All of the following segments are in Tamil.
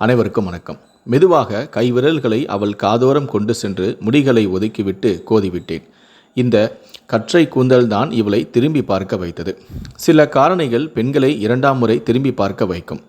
அனைவருக்கும் வணக்கம். மெதுவாக கைவிரல்களை அவள் காதோரம் கொண்டு சென்று முடிகளை ஒதுக்கிவிட்டு கோதிவிட்டேன். இந்த கற்றை கூந்தல்தான் இவளை திரும்பி பார்க்க வைத்தது. சில காரணிகள் பெண்களை இரண்டாம் முறை திரும்பி பார்க்க வைக்கும்.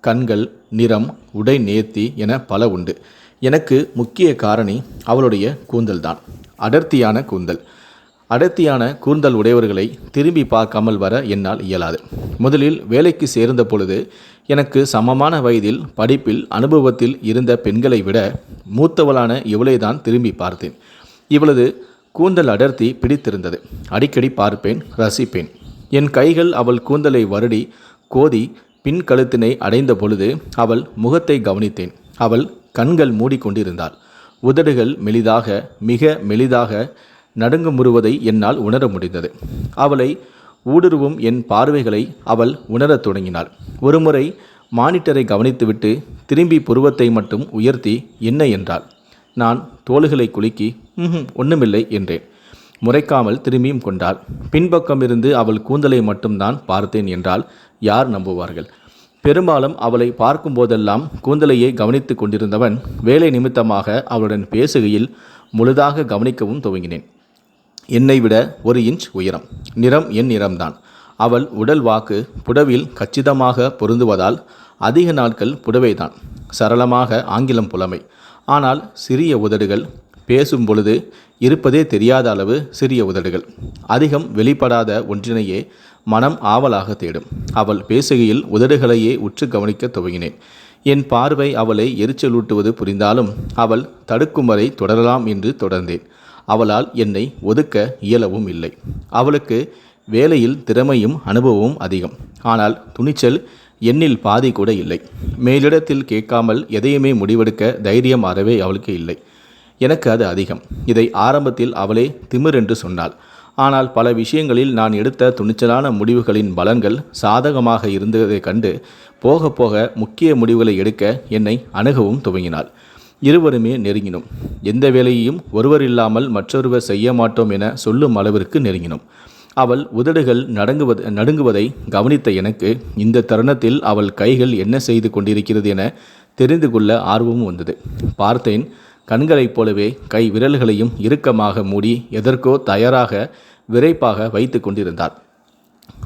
கண்கள் நிறம் உடை நேர்த்தி என பல உண்டு. எனக்கு முக்கிய காரணி அவளுடைய கூந்தல்தான். அடர்த்தியான கூந்தல். அடர்த்தியான கூந்தல் உடையவர்களை திரும்பி பார்க்காமல் வர என்னால் இயலாது. முதலில் வேலைக்கு சேர்ந்த பொழுது எனக்கு சமமான வயதில் படிப்பில் அனுபவத்தில் இருந்த பெண்களை விட மூத்தவளான இவளை தான் திரும்பி பார்த்தேன். இவளது கூந்தல் அடர்த்தி பிடித்திருந்தது. அடிக்கடி பார்ப்பேன் ரசிப்பேன். என் கைகள் அவள் கூந்தலை வருடி கோதி பின் கழுத்தினை அடைந்த பொழுது அவள் முகத்தை கவனித்தேன். அவள் கண்கள் மூடிக்கொண்டிருந்தாள். உதடுகள் மெலிதாக மிக மெலிதாக நடுங்குமுறுவதை என்னால் உணர முடிந்தது. அவளை ஊடுருவும் என் பார்வைகளை அவள் உணரத் தொடங்கினாள். ஒருமுறை மானிட்டரை கவனித்துவிட்டு திரும்பி புருவத்தை மட்டும் உயர்த்தி என்ன என்றாள்? நான் தோள்களை குலுக்கி ஒன்றுமில்லை என்றேன். முறைக்காமல் திரும்பியும் கொண்டாள். பின்பக்கம் இருந்து அவள் கூந்தலை மட்டும்தான் பார்த்தேன் என்றால் யார் நம்புவார்கள்? பெரும்பாலும் அவளை பார்க்கும் போதெல்லாம் கூந்தலையே கவனித்து கொண்டிருந்தவன் வேலை நிமித்தமாக அவளுடன் பேசுகையில் முழுதாக கவனிக்கவும் துவங்கினேன். என்னை விட ஒரு இன்ச் உயரம். நிறம் என் நிறம்தான். அவள் உடல் வாக்கு புடவில் கச்சிதமாக பொருந்துவதால் அதிக நாட்கள் புடவைதான். சரளமாக ஆங்கிலம் புலமை. ஆனால் சிறிய உதடுகள் பேசும் பொழுது இருப்பதே தெரியாத அளவு சிறிய உதடுகள். அதிகம் வெளிப்படாத ஒன்றினையே மனம் ஆவலாக தேடும். அவள் பேசுகையில் உதடுகளையே உற்று கவனிக்க துவங்கினேன். என் பார்வை அவளை எரிச்சலூட்டுவது புரிந்தாலும் அவள் தடுக்கும் வரை தொடரலாம் என்று தொடர்ந்தேன். அவளால் என்னை ஒதுக்க இயலவும் இல்லை. அவளுக்கு வேலையில் திறமையும் அனுபவமும் அதிகம். ஆனால் துணிச்சல் எண்ணில் பாதி கூட இல்லை. மேலிடத்தில் கேட்காமல் எதையுமே முடிவெடுக்க தைரியம் அறவே அவளுக்கு இல்லை. எனக்கு அது அதிகம். இதை ஆரம்பத்தில் அவளே திமிர் என்று சொன்னாள். ஆனால் பல விஷயங்களில் நான் எடுத்த துணிச்சலான முடிவுகளின் பலன்கள் சாதகமாக இருந்ததைக் கண்டு போக போக முக்கிய முடிவுகளை எடுக்க என்னை அணுகவும் துவங்கினாள். இருவருமே நெருங்கினோம். எந்த வேலையையும் ஒருவர் இல்லாமல் மற்றொருவர் செய்ய மாட்டோம் என சொல்லும் அளவிற்கு நெருங்கினோம். அவள் உதடுகள் நடுங்குவது நடுங்குவதை கவனித்த எனக்கு இந்த தருணத்தில் அவள் கைகள் என்ன செய்து கொண்டிருக்கிறது என தெரிந்து கொள்ள ஆர்வமும் வந்தது. பார்த்தேன் கண்களைப் போலவே கை விரல்களையும் இறுக்கமாக மூடி எதற்கோ தயாராக விரைப்பாக வைத்து கொண்டிருந்தாள்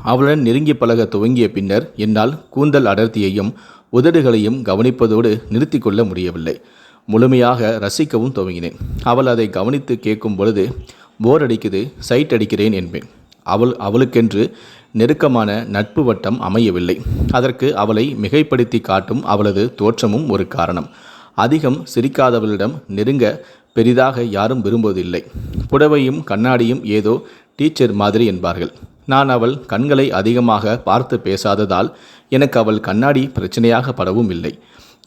அவளுடன் நெருங்கி பழக துவங்கிய பின்னர் என்னால் கூந்தல் அடர்த்தியையும் உதடுகளையும் கவனிப்பதோடு நிறுத்தி கொள்ள முடியவில்லை. முழுமையாக ரசிக்கவும் துவங்கினேன். அவள் அதை கவனித்து கேட்கும் பொழுது போர் அடிக்குது சைட் அடிக்கிறேன் என்பேன். அவள் அவளுக்கென்று நெருக்கமான நட்பு வட்டம் அமையவில்லை. அதற்கு அவளை மிகைப்படுத்தி காட்டும் அவளது தோற்றமும் ஒரு காரணம். அதிகம் சிரிக்காதவளிடம் நெருங்க பெரிதாக யாரும் விரும்புவதில்லை. புடவையும் கண்ணாடியும் ஏதோ டீச்சர் மாதிரி என்பார்கள். நான் அவள் கண்களை அதிகமாக பார்த்து பேசாததால் எனக்கு அவள் கண்ணாடி பிரச்சனையாக படவும் இல்லை.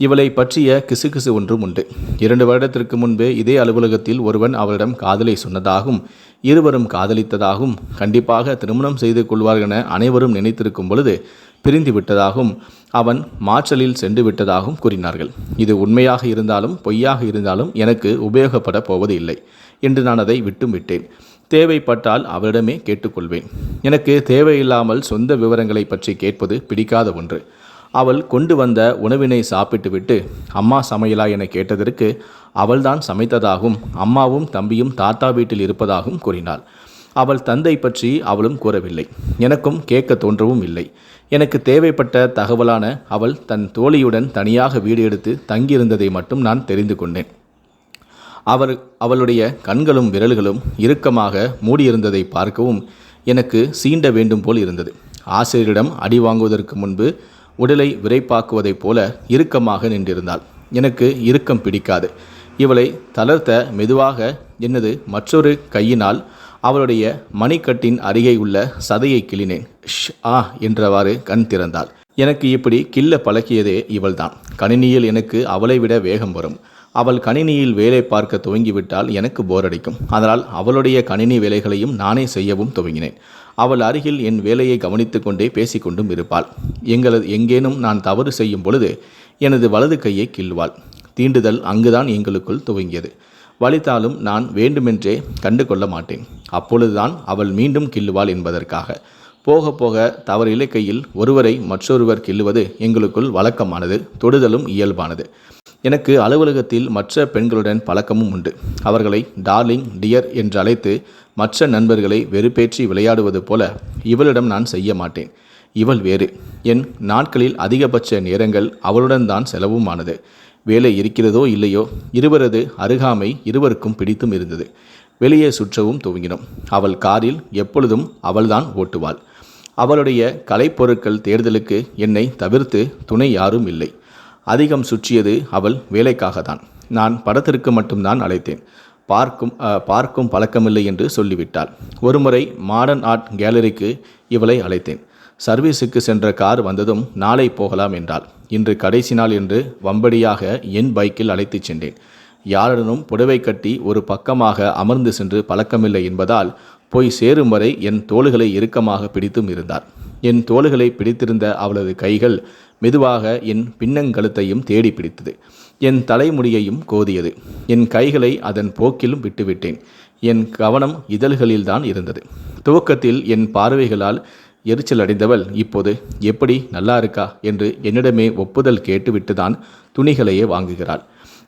இவளை பற்றிய கிசுகிசு ஒன்றும் உண்டு. இரண்டு வருடத்திற்கு முன்பு இதே அலுவலகத்தில் ஒருவன் அவளிடம் காதலை சொன்னதாகவும் இருவரும் காதலித்ததாகவும் கண்டிப்பாக திருமணம் செய்து கொள்வார்கள் என அனைவரும் நினைத்திருக்கும் பொழுது பிரிந்து விட்டதாகவும் அவன் மாற்றலில் சென்று விட்டதாகவும் கூறினார்கள். இது உண்மையாக இருந்தாலும் பொய்யாக இருந்தாலும் எனக்கு உபயோகப்பட போவது இல்லை என்று நான் அதை விட்டும் விட்டேன். தேவைப்பட்டால் அவரிடமே கேட்டுக்கொள்வேன். எனக்கு தேவையில்லாமல் சொந்த விவரங்களை பற்றி கேட்பது பிடிக்காத ஒன்று. அவள் கொண்டு வந்த உணவினை சாப்பிட்டுவிட்டு அம்மா சமையலா? என கேட்டதற்கு அவள்தான் சமைத்ததாகவும் அம்மாவும் தம்பியும் தாத்தா வீட்டில் இருப்பதாகவும் கூறினாள். அவள் தந்தை பற்றி அவளும் கூறவில்லை. எனக்கும் கேட்க தோன்றவும் இல்லை. எனக்கு தேவைப்பட்ட தகவலான அவள் தன் தோழியுடன் தனியாக வீடு எடுத்து தங்கியிருந்ததை மட்டும் நான் தெரிந்து கொண்டேன். அவர் அவளுடைய கண்களும் விரல்களும் இறுக்கமாக மூடியிருந்ததை பார்க்கவும் எனக்கு சீண்ட வேண்டும் போல் இருந்தது. ஆசிரியரிடம் அடி வாங்குவதற்கு முன்பு உடலை விரைப்பாக்குவதைப் போல இறுக்கமாக நின்றிருந்தாள். எனக்கு இறுக்கம் பிடிக்காது. இவளை தளர்த்த மெதுவாக என்னது மற்றொரு கையினால் அவளுடைய மணிக்கட்டின் அருகே உள்ள சதையை கிளினேன் ஷ் ஆ என்றவாறு கண் திறந்தாள். எனக்கு இப்படி கில்ல பழக்கியதே இவள்தான். கணினியில் எனக்கு அவளை விட வேகம் வரும். அவள் கணினியில் வேலை பார்க்க துவங்கிவிட்டால் எனக்கு போர் அடிக்கும். அதனால் அவளுடைய கணினி வேலைகளையும் நானே செய்யவும் துவங்கினேன். அவள் அருகில் என் வேலையை கவனித்து கொண்டே பேசிக்கொண்டும் இருப்பாள். எங்களது எங்கேனும் நான் தவறு செய்யும் பொழுது எனது வலது கையை கிள்வாள். தீண்டுதல் அங்குதான் எங்களுக்குள் துவங்கியது. வலித்தாலும் நான் வேண்டுமென்றே கண்டு கொள்ள மாட்டேன். அப்பொழுதுதான் அவள் மீண்டும் கிள்ளுவாள் என்பதற்காக. போக போக தவறு இலக்கையில் ஒருவரை மற்றொருவர் கிள்ளுவது எங்களுக்குள் வழக்கமானது தொடுதலும் இயல்பானது. எனக்கு அலுவலகத்தில் மற்ற பெண்களுடன் பழக்கமும் உண்டு. அவர்களை டார்லிங் டியர் என்று அழைத்து மற்ற நண்பர்களை வெறுப்பேற்றி விளையாடுவது போல இவளிடம் நான் செய்ய மாட்டேன். இவள் வேறு. என் நாட்களில் அதிகபட்ச நேரங்கள் அவளுடன் தான் செலவுமானது. வேலை இருக்கிறதோ இல்லையோ இருவரது அருகாமை இருவருக்கும் பிடித்தும் இருந்தது. வெளியே சுற்றவும் துவங்கினோம். அவள் காரில் எப்பொழுதும் அவள்தான் ஓட்டுவாள். அவளுடைய கலைப்பொருட்கள் தேர்தலுக்கு என்னை தவிர்த்து துணை யாரும் இல்லை. அதிகம் சுற்றியது அவள் வேலைக்காகத்தான். நான் படத்திற்கு மட்டும்தான் அழைத்தேன். பார்க்கும் பார்க்கும் பழக்கமில்லை என்று சொல்லிவிட்டாள். ஒருமுறை மாடர்ன் ஆர்ட் கேலரிக்கு இவளை அழைத்தேன். சர்வீஸுக்கு சென்ற கார் வந்ததும் நாளை போகலாம் என்றாள். இன்று கடைசி நாள் என்று வம்படியாக என் பைக்கில் அழைத்துச் சென்றேன். யாருடனும் புடவை கட்டி ஒரு பக்கமாக அமர்ந்து சென்று பழக்கமில்லை என்பதால் போய் சேரும் வரை என் தோள்களை இறுக்கமாக பிடித்தும் இருந்தார். என் தோள்களை பிடித்திருந்த அவளது கைகள் மெதுவாக என் பின்னங்கழுத்தையும் தேடி பிடித்தது. என் தலைமுடியையும் கோதியது. என் கைகளை அதன் போக்கிலும் விட்டுவிட்டேன். என் கவனம் இதழ்களில்தான் இருந்தது. துவக்கத்தில் என் பார்வைகளால் எரிச்சல் அடைந்தவள் இப்போது எப்படி நல்லா இருக்கா என்று என்னிடமே ஒப்புதல் கேட்டுவிட்டுதான் துணிகளையே வாங்குகிறாள்.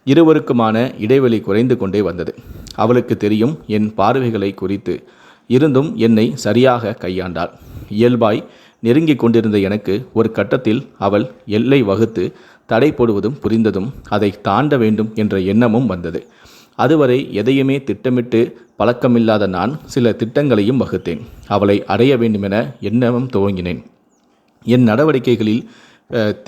இருவருக்குமான இடைவெளி குறைந்து கொண்டே வந்தது. அவளுக்கு தெரியும் என் பார்வைகளை குறித்து. இருந்தும் என்னை சரியாக கையாண்டாள். இயல்பாய் நெருங்கிக் கொண்டிருந்த எனக்கு ஒரு கட்டத்தில் அவள் எல்லை வகுத்து தடை போடுவதும் புரிந்ததும் அதை தாண்ட வேண்டும் என்ற எண்ணமும் வந்தது. அதுவரை எதையுமே திட்டமிட்டு பழக்கமில்லாத நான் சில திட்டங்களையும் வகுத்தேன். அவளை அடைய வேண்டுமென எண்ணமும் துவங்கினேன். என் நடவடிக்கைகளில்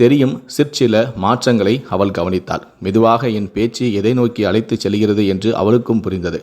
தெரியும் சிற்சில மாற்றங்களை அவள் கவனித்தாள். மெதுவாக என் பேச்சு எதை நோக்கி அழைத்துச் செல்கிறது என்று அவளுக்கும் புரிந்தது.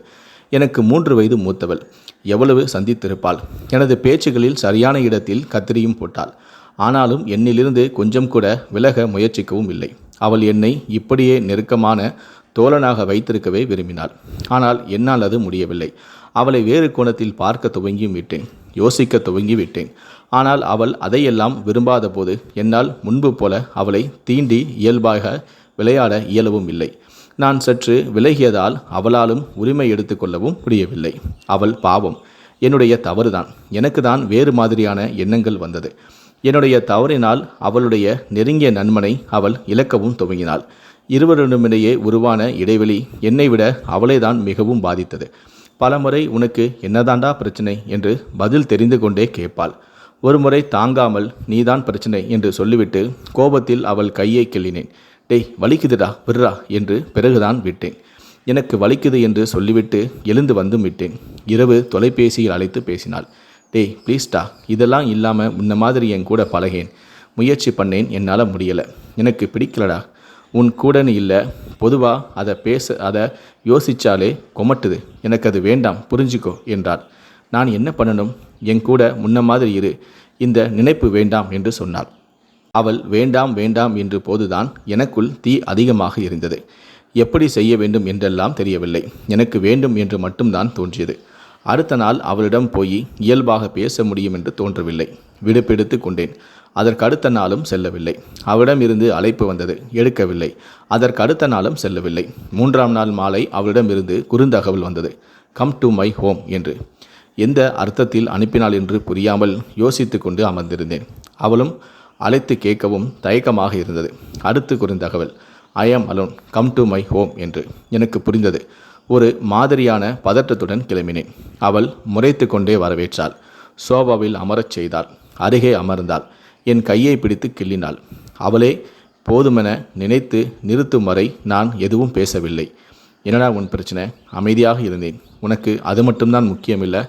எனக்கு மூன்று வயது மூத்தவள். எவ்வளவு சந்தித்திருப்பாள்? எனது பேச்சுகளில் சரியான இடத்தில் கத்திரியும் போட்டாள். ஆனாலும் என்னிலிருந்து கொஞ்சம் கூட விலக முயற்சிக்கவும் இல்லை. அவள் என்னை இப்படியே நெருக்கமான தோழனாக வைத்திருக்கவே விரும்பினாள். ஆனால் என்னால் அது முடியவில்லை. அவளை வேறு கோணத்தில் பார்க்க துவங்கியும் விட்டேன். யோசிக்க துவங்கி விட்டேன். ஆனால் அவள் அதையெல்லாம் விரும்பாத போது என்னால் முன்பு போல அவளை தீண்டி இயல்பாக விளையாட இயலவும் இல்லை. நான் சற்று விலகியதால் அவளாலும் உரிமை எடுத்துக்கொள்ளவும் முடியவில்லை. அவள் பாவம். என்னுடைய தவறுதான். எனக்கு தான் வேறு மாதிரியான எண்ணங்கள் வந்தது. என்னுடைய தவறினால் அவளுடைய நெருங்கிய நண்பனை அவள் இழக்கவும் துவங்கினாள். இருவரிடமிடையே உருவான இடைவெளி என்னை விட அவளைதான் மிகவும் பாதித்தது. பலமுறை உனக்கு என்னதாண்டா பிரச்சனை என்று பதில் தெரிந்து கொண்டே கேட்பாள். ஒருமுறை தாங்காமல் நீதான் பிரச்சனை என்று சொல்லிவிட்டு கோபத்தில் அவள் கையை கிள்ளினேன். டேய் வலிக்குதுடா விட்றா என்று பிறகுதான் விட்டேன். எனக்கு வலிக்குது என்று சொல்லிவிட்டு எழுந்து வந்தும் விட்டேன். இரவு தொலைபேசியில் அழைத்து பேசினாள். டேய் ப்ளீஸ்டா இதெல்லாம் இல்லாமல் முன்ன மாதிரி என் கூட பழகேன். முயற்சி பண்ணேன் என்னால் முடியலை. எனக்கு பிடிக்கலடா. உன் கூடன்னு இல்லை. பொதுவாக அதை பேச அதை யோசிச்சாலே கொமட்டுது. எனக்கு அது வேண்டாம் புரிஞ்சுக்கோ என்றார் நான் என்ன பண்ணணும்? என் கூட முன்ன மாதிரி இரு. இந்த நினைப்பு வேண்டாம் என்று சொன்னாள். அவள் வேண்டாம் வேண்டாம் என்று போதுதான் எனக்குள் தீ அதிகமாக இருந்தது. எப்படி செய்ய வேண்டும் என்றெல்லாம் தெரியவில்லை. எனக்கு வேண்டும் என்று மட்டும்தான் தோன்றியது. அடுத்த நாள் அவளிடம் போய் இயல்பாக பேச முடியும் என்று தோன்றவில்லை. விடுப்பெடுத்து கொண்டேன். அதற்கு அடுத்த நாளும் செல்லவில்லை. அவளிடம் இருந்து அழைப்பு வந்தது. எடுக்கவில்லை. அதற்கு அடுத்த நாளும் செல்லவில்லை. மூன்றாம் நாள் மாலை அவளிடம் இருந்து குறுந்தகவல் வந்தது. கம் டு மை ஹோம் என்று. எந்த அர்த்தத்தில் அனுப்பினாள் என்று புரியாமல் யோசித்து கொண்டு அமர்ந்திருந்தேன். அவளும் அழைத்து கேட்கவும் தயக்கமாக இருந்தது. அடுத்து குறுந்தகவல் I am alone come to my home என்று. எனக்கு புரிந்தது. ஒரு மாதிரியான பதற்றத்துடன் கிளம்பினேன். அவள் முறைத்து கொண்டே வரவேற்றாள். சோபாவில் அமரச் செய்தாள். அருகே அமர்ந்தாள். என் கையை பிடித்து கிள்ளினாள். அவளே போதுமென நினைத்து நிறுத்தும் வரை நான் எதுவும் பேசவில்லை. என்னடா உன் பிரச்சனை? அமைதியாக இருந்தேன். உனக்கு அது மட்டும்தான் முக்கியமில்லை?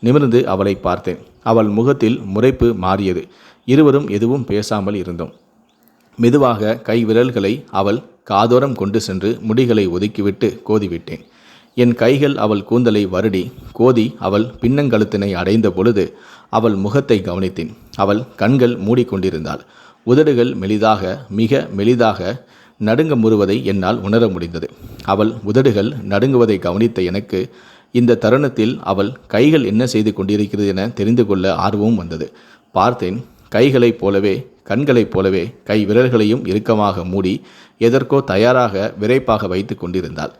நிமிர்ந்து அவளை பார்த்தேன். அவள் முகத்தில் முறைப்பு மாறியது. இருவரும் எதுவும் பேசாமல் இருந்தோம். மெதுவாக கை விரல்களை அவள் காதோரம் கொண்டு சென்று முடிகளை ஒதுக்கிவிட்டு கோதிவிட்டேன். என் கைகள் அவள் கூந்தலை வருடி கோதி அவள் பின்னங்கழுத்தினை அடைந்த பொழுது அவள் முகத்தை கவனித்தேன். அவள் கண்கள் மூடிக்கொண்டிருந்தாள். உதடுகள் மெலிதாக மிக மெலிதாக நடுங்க முறுவதை என்னால் உணர முடிந்தது. அவள் உதடுகள் நடுங்குவதை கவனித்த எனக்கு இந்த தருணத்தில் அவள் கைகள் என்ன செய்து கொண்டிருக்கிறது என தெரிந்து கொள்ள ஆர்வமும் வந்தது. பார்த்தேன் கைகளைப் போலவே கண்களைப் போலவே கை விரல்களையும் இறுக்கமாக மூடி எதற்கோ தயாராக விரைப்பாக வைத்து கொண்டிருந்தாள்.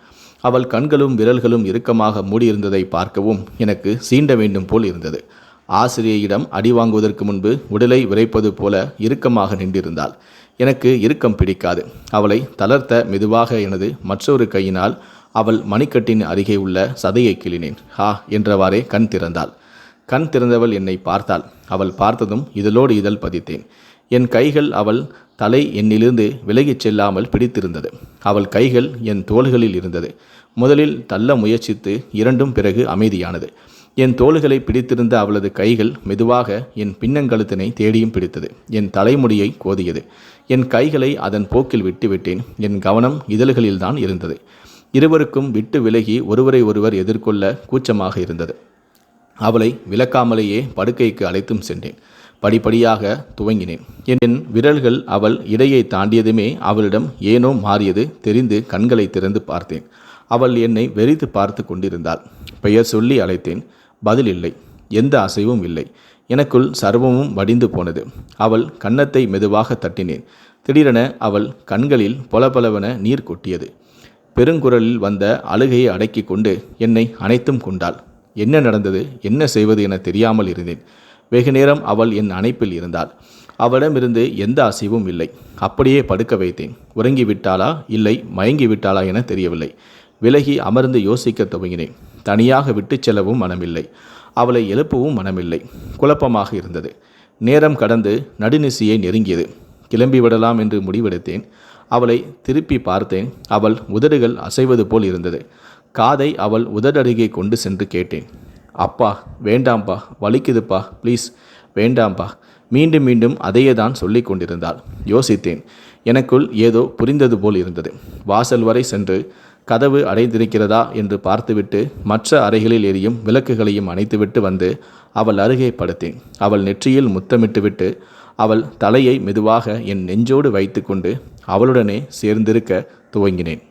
அவள் கண்களும் விரல்களும் இறுக்கமாக மூடியிருந்ததை பார்க்கவும் எனக்கு சீண்ட வேண்டும் போல் இருந்தது. ஆசிரியையிடம் அடி வாங்குவதற்கு முன்பு உடலை விரைப்பது போல இறுக்கமாக நின்றிருந்தாள். எனக்கு இறுக்கம் பிடிக்காது. அவளை தளர்த்த மெதுவாக எனது மற்றொரு கையினால் அவள் மணிக்கட்டின் அருகே உள்ள சதையை கிளினேன் ஹா என்றவாறே கண் திறந்தாள். கண் திறந்தவள் என்னை பார்த்தாள். அவள் பார்த்ததும் இதழோடு இதழ் பதித்தேன். என் கைகள் அவள் தலை என்னிலிருந்து விலகிச் செல்லாமல் பிடித்திருந்தது. அவள் கைகள் என் தோள்களில் இருந்தது. முதலில் தள்ள முயற்சித்து இரண்டும் பிறகு அமைதியானது. என் தோள்களை பிடித்திருந்த அவளது கைகள் மெதுவாக என் பின்னங்கழுத்தினை தேடியும் பிடித்தது. என் தலைமுடியை கோதியது. என் கைகளை அதன் போக்கில் விட்டுவிட்டேன் என் கவனம் இதழ்களில்தான் இருந்தது. இருவருக்கும் விட்டு விலகி ஒருவரை ஒருவர் எதிர்கொள்ள கூச்சமாக இருந்தது. அவளை விலக்காமலேயே படுக்கைக்கு அழைத்தும் சென்றேன். படிப்படியாக துவங்கினேன். என் விரல்கள் அவள் இடையை தாண்டியதுமே அவளிடம் ஏனோ மாறியது தெரிந்து கண்களை திறந்து பார்த்தேன். அவள் என்னை வெறித்து பார்த்து கொண்டிருந்தாள். பெயர் சொல்லி அழைத்தேன். பதில் இல்லை. எந்த அசைவும் இல்லை. எனக்குள் சர்வமும் வடிந்து போனது. அவள் கன்னத்தை மெதுவாக தட்டினேன். திடீரென அவள் கண்களில் பொலபலவென நீர் கொட்டியது. பெருங்குரலில் வந்த அழுகையை அடக்கி கொண்டு என்னை அணைத்தும் கொண்டாள். என்ன நடந்தது என்ன செய்வது என தெரியாமல் இருந்தேன். வெகு நேரம் அவள் என் அணைப்பில் இருந்தாள். அவளிடமிருந்து எந்த அசைவும் இல்லை. அப்படியே படுக்க வைத்தேன். உறங்கி விட்டாளா இல்லை மயங்கி விட்டாளா என தெரியவில்லை. விலகி அமர்ந்து யோசிக்க துவங்கினேன். தனியாக விட்டுச் செல்லவும் மனமில்லை. அவளை எழுப்பவும் மனமில்லை. குழப்பமாக இருந்தது. நேரம் கடந்து நடுநிசியை நெருங்கியது. கிளம்பி விடலாம் என்று முடிவெடுத்தேன். அவளை திருப்பி பார்த்தேன். அவள் உதடுகள் அசைவது போல் இருந்தது. காதை அவள் உதடருகே கொண்டு சென்று கேட்டேன். அப்பா வேண்டாம்பா வலிக்குதுப்பா ப்ளீஸ் வேண்டாம்பா. மீண்டும் மீண்டும் அதையே தான் சொல்லி கொண்டிருந்தாள். யோசித்தேன் எனக்குள் ஏதோ புரிந்தது போல் இருந்தது. வாசல் வரை சென்று கதவு அடைந்திருக்கிறதா என்று பார்த்துவிட்டு மற்ற அறைகளில் எரியும் விளக்குகளையும் அணைத்துவிட்டு வந்து அவள் அருகே படுத்தேன். அவள் நெற்றியில் முத்தமிட்டுவிட்டு அவள் தலையை மெதுவாக என் நெஞ்சோடு வைத்துக்கொண்டு அவளுடனே சேர்ந்திருக்க துவங்கினேன்.